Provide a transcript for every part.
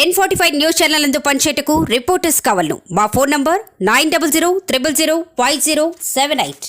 N forty five news channel అందు పనిచేయటకు reporters కావాలను. మా phone number nine double zero triple zero five zero seven eight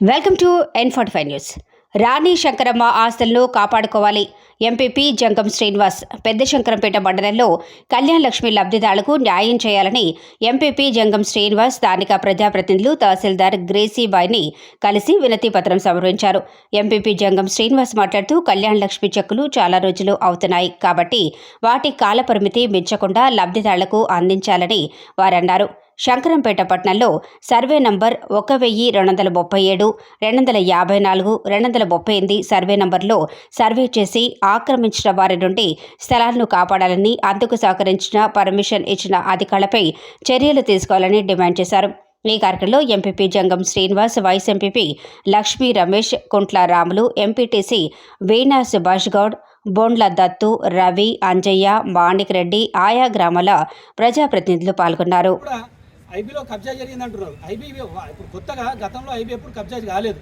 welcome to N forty five news Rani Shankaramma ఆస్తులను కాపాడుకోవాలి. MPP Jangam Srinivas పెద్ద శంకరంపేట మండలంలో కళ్యాణ్ లక్ష్మి లబ్ధిదారులకు న్యాయం చేయాలని ఎంపీపీ జంగం శ్రీనివాస్ స్థానిక ప్రజాప్రతినిధులు తహసీల్దార్ గ్రేసీబాయిని కలిసి వినతి పత్రం సమర్పించారు. ఎంపీపీ జంగం శ్రీనివాస్ మాట్లాడుతూ కళ్యాణ్ లక్ష్మి చెక్కులు చాలా రోజులు అవుతున్నాయి కాబట్టి వాటి కాలపరిమితి మించకుండా లబ్ధిదారులకు అందించాలని వారన్నారు. శంకరంపేట పట్టణంలో సర్వే నంబర్ ఒక వెయ్యి రెండు వందల ముప్పై ఏడు రెండు వందల యాభై నాలుగు రెండు వందల ముప్పై ఎనిమిది సర్వే నంబర్లో సర్వే చేసి ఆక్రమించిన వారి నుండి స్థలాలను కాపాడాలని అందుకు సహకరించిన పర్మిషన్ ఇచ్చిన అధికారులపై చర్యలు తీసుకోవాలని డిమాండ్ చేశారు. ఈ కార్యక్రమంలో MPP Jangam Srinivas vice MPP Lakshmi Ramesh Kuntla Ramulu MPTC Veena Subhash Goud Bondla Dattu Ravi Anjaiah Manik Reddy ఆయా గ్రామాల ప్రజాప్రతినిధులు పాల్గొన్నారు. ఐబీలో కబ్జా జరిగింది అంటున్నారు ఐబీ ఇప్పుడు కొత్తగా గతంలో ఐబీ ఎప్పుడు కబ్జా కాలేదు.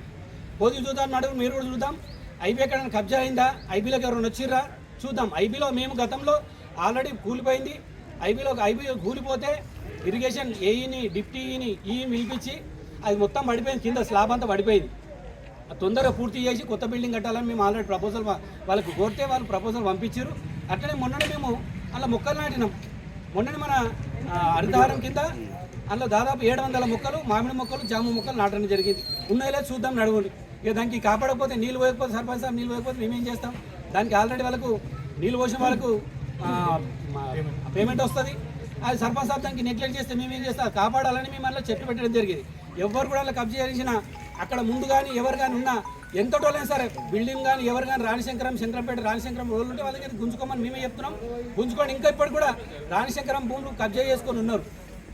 పోది చూద్దాం నడుగు మీరు కూడా చూద్దాం. ఐబీ ఎక్కడైనా కబ్జా అయిందా? ఐబీలోకి ఎవరైనా వచ్చిర్రా? చూద్దాం. ఐబీలో మేము గతంలో ఆల్రెడీ కూలిపోయింది. ఐబీలో ఐబీ కూలిపోతే ఇరిగేషన్ ఏఈని డిప్టీని ఈ పిలిపించి అది మొత్తం పడిపోయింది. కింద స్లాబ్ అంతా పడిపోయింది. తొందరగా పూర్తి చేసి కొత్త బిల్డింగ్ కట్టాలని మేము ఆల్రెడీ ప్రపోజల్ వాళ్ళకి కోరితే వాళ్ళు ప్రపోజల్ పంపించారు అట్లనే మొన్ననే మేము అలా మొక్కలు నాటినాం. మొన్ననే మన ఆ, హరితహారం కింద అందులో దాదాపు ఏడు వందల మొక్కలు మామిడి మొక్కలు జామ మొక్కలు నాటడం జరిగింది. ఉన్నాయో చూద్దాం నడువుని ఇక దానికి కాపాడకపోతే నీళ్ళు పోయకపోతే సర్పంచ్ సార్ నీళ్ళు పోయకపోతే మేమేం చేస్తాం? దానికి ఆల్రెడీ వాళ్ళకు నీళ్ళు పోసిన వాళ్ళకు పేమెంట్ వస్తుంది. అది సర్పంచ్ సార్ దానికి నెగ్లెక్ట్ చేస్తే మేమేం చేస్తాం? కాపాడాలని మేము అందులో చెట్టు పెట్టడం జరిగింది. ఎవరు కూడా అలా కబ్జా చేసిన అక్కడ ముందు కానీ ఎవరు కానీ ఉన్నా ఎంత టోలైనా సరే బిల్డింగ్ కానీ ఎవరు కానీ రాణిశంకరం శంకరంపేట రాణిశంకరం రోజులు ఉంటే వాళ్ళకి గుంజుకోమని మేమే చెప్తున్నాం. గుంజుకోండి ఇంకా ఇప్పటికి కూడా రాణిశంకరం భూములు కబ్జా చేసుకొని ఉన్నారు.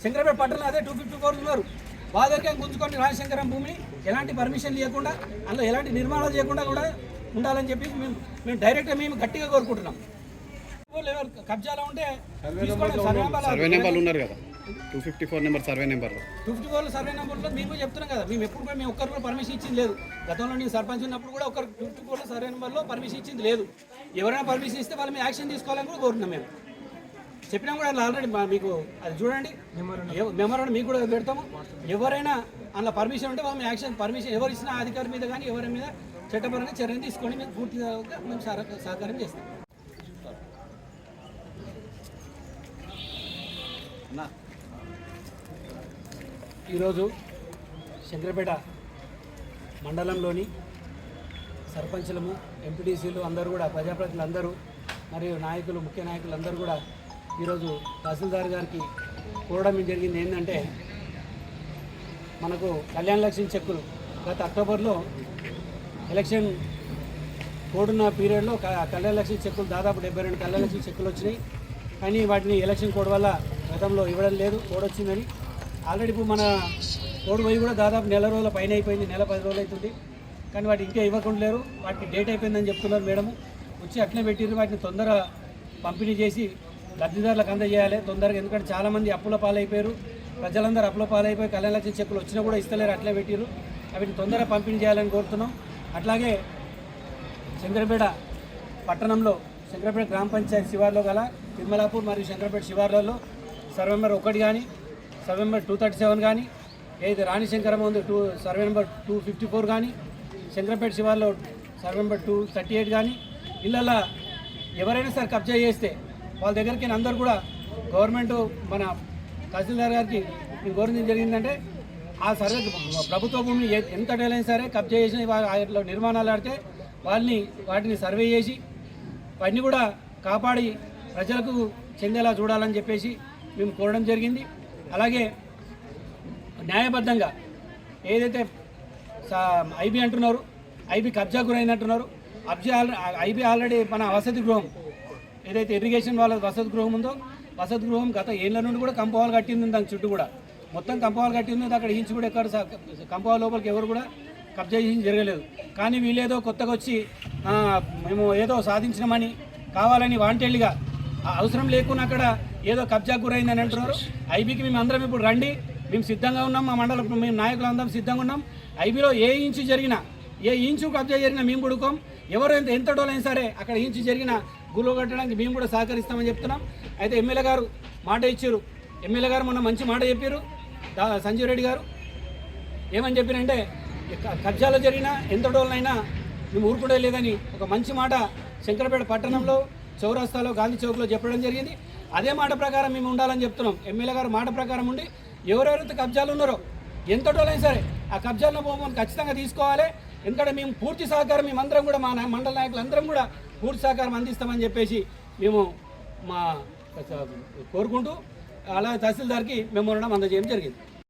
శంకరపేట పట్టణంలో అదే టూ ఫిఫ్టీ ఫోర్ ఉన్నారు. దగ్గర గుంజుకొని రాజశంకరం భూమిని ఎలాంటి పర్మిషన్ లేకుండా అందులో ఎలాంటి నిర్మాణాలు చేయకుండా కూడా ఉండాలని చెప్పి మేము మేము డైరెక్ట్గా మేము గట్టిగా కోరుకుంటున్నాం. కబ్జాలో ఉంటే సర్వే నెంబర్లు సర్వే నెంబర్లు ఉన్నారు. కదా. Two fifty four number survey నెంబర్లో టూ ఫిఫ్టీ ఫోర్ సర్వే నెంబర్లో మేము చెప్తున్నాం కదా మేము ఎప్పుడు కూడా మేము ఒక్కరు కూడా పర్మిషన్ ఇచ్చింది లేదు. గతంలో నేను సర్పంచ్ ఉన్నప్పుడు కూడా ఒకరు టూ ఫిఫ్టీ ఫోర్ సర్వే నెంబర్లో పర్మిషన్ ఇచ్చింది లేదు. ఎవరైనా పర్మిషన్ ఇస్తే వాళ్ళ మీద యాక్షన్ తీసుకోవాలని కూడా కోరుతున్నాం మేము. చెప్పినా కూడా అందులో ఆల్రెడీ మా- మీకు అది చూడండి. మెమోరాండం మీకు కూడా పెడతాము. ఎవరైనా అందులో పర్మిషన్ ఉంటే వాళ్ళ యాక్షన్ పర్మిషన్ ఎవరు ఇచ్చిన అధికారి మీద కానీ ఎవరి మీద చట్టపరంగా చర్యలు తీసుకొని మేము పూర్తిగా మేము సహక- సహకారం చేస్తాం. ఈరోజు శంకరపేట మండలంలోని సర్పంచులము ఎంపీటీసీలు అందరూ కూడా ప్రజాప్రతినిధులు అందరూ మరియు నాయకులు ముఖ్య నాయకులు అందరూ కూడా ఈరోజు తహసీల్దార్ గారికి కోరడం జరిగింది ఏంటంటే మనకు కళ్యాణ లక్ష్మి చెక్కులు గత అక్టోబర్లో ఎలక్షన్ కోడున్న పీరియడ్లో కళ్యాణ లక్ష్మి చెక్కులు దాదాపు డెబ్బై రెండు కళ్యాణ లక్ష్మి చెక్కులు వచ్చినాయి. కానీ వాటిని ఎలక్షన్ కోడ్ వల్ల గతంలో ఇవ్వడం లేదు కోడ్ వచ్చిందని. ఆల్రెడీ ఇప్పుడు మన కోడ్ పోయి కూడా దాదాపు నెల రోజుల పైన అయిపోయింది నెల పది రోజులు అవుతుంది. కానీ వాటి ఇంకా ఇవ్వకుండా లేరు వాటికి డేట్ అయిపోయిందని చెప్తున్నారు మేడము. వచ్చి అట్లే పెట్టిర్రు వాటిని తొందర పంపిణీ చేసి లబ్ధిదారులకు అందజేయాలి. తొందరగా ఎందుకంటే చాలామంది అప్పుల పాలైపోయారు. ప్రజలందరూ అప్పుల పాలైపోయి కళ్యాణ లక్ష్మి చెక్కులు వచ్చినా కూడా ఇస్తలేరు అట్లే పెట్టిర్రు. వీటిని తొందరగా పంపిణీ చేయాలని కోరుతున్నాం. అట్లాగే శంకరపేట పట్టణంలో శంకరపేట గ్రామ పంచాయతీ శివార్లో గల తిరుమలాపూర్ మరియు శంకరపేట శివార్లలో సర్వే నెంబర్ ఒకటి కానీ survey number two thirty seven కానీ ఏది రాణి శంకరమ్మ ఉంది two survey number two fifty four కానీ Shankarpet శివార్లో survey number two thirty eight కానీ ఇళ్ళల్లో ఎవరైనా సరే కబ్జా చేస్తే వాళ్ళ దగ్గరికి అందరూ కూడా గవర్నమెంట్ మన తహసీల్దార్ గారికి నేను కోరింది జరిగిందంటే ఆ సర్వే ప్రభుత్వ భూమిని ఎంత డేలైనా సరే కబ్జా చేసిన వాటిలో నిర్మాణాలు ఆడితే వాళ్ళని వాటిని సర్వే చేసి వాటిని కూడా కాపాడి ప్రజలకు చెందేలా చూడాలని చెప్పేసి మేము కోరడం జరిగింది. అలాగే న్యాయబద్ధంగా ఏదైతే ఐబీ అంటున్నారు ఐబీ కబ్జా గురైందంటున్నారు అబ్జా ఐబీ ఆల్రెడీ మన వసతి గృహం ఏదైతే ఇరిగేషన్ వాళ్ళ వసతి గృహం ఉందో వసతి గృహం గత ఏళ్ళ నుండి కూడా కంపవాలు కట్టింది దాని చుట్టూ కూడా. మొత్తం కంపవాలు కట్టింది అక్కడ ఇంచు కూడా ఎక్కడ కంపవాల లోపలికి ఎవరు కూడా కబ్జా చేసి జరగలేదు. కానీ వీళ్ళేదో కొత్తగా వచ్చి మేము ఏదో సాధించినామని కావాలని వాంటెళ్ళిగా అవసరం లేకుండా అక్కడ ఏదో కబ్జా గురైందని అంటున్నారు. ఐబీకి మేము అందరం ఇప్పుడు రండి మేము సిద్ధంగా ఉన్నాం మా మండలం మేము నాయకులు అందరం సిద్ధంగా ఉన్నాం. ఐబీలో ఏ ఇంచు జరిగినా ఏ ఇంచు కబ్జా జరిగినా మేము కొడుకోం ఎవరు ఎంత ఎంత డోలైనా సరే అక్కడ ఇంచి జరిగిన గురువు కట్టడానికి మేము కూడా సహకరిస్తామని చెప్తున్నాం. అయితే ఎమ్మెల్యే గారు మాట ఇచ్చారు. ఎమ్మెల్యే గారు మొన్న మంచి మాట చెప్పారు. సంజీవ్ రెడ్డి గారు. ఏమని చెప్పినంటే క- కబ్జాలో జరిగిన ఎంత డోలనైనా మేము ఊరుకునే లేదని ఒక మంచి మాట శంకరపేట పట్టణంలో చౌరస్తాలో గాంధీ చౌక్లో చెప్పడం జరిగింది. అదే మాట ప్రకారం మేము ఉండాలని చెప్తున్నాం. ఎమ్మెల్యే గారు మాట ప్రకారం ఉండి ఎవరెవరైతే కబ్జాలు ఉన్నారో ఎంత డోలైనా సరే ఆ కబ్జాలను పోమని ఖచ్చితంగా తీసుకోవాలి. ఎందుకంటే మేము పూర్తి సహకారం మేమందరం కూడా మా నా- మండల నాయకులందరం కూడా పూర్తి సహకారం అందిస్తామని చెప్పేసి మేము మా కోరుకుంటూ అలా తహసీల్దార్కి మెమోరండం అందజేయడం జరిగింది.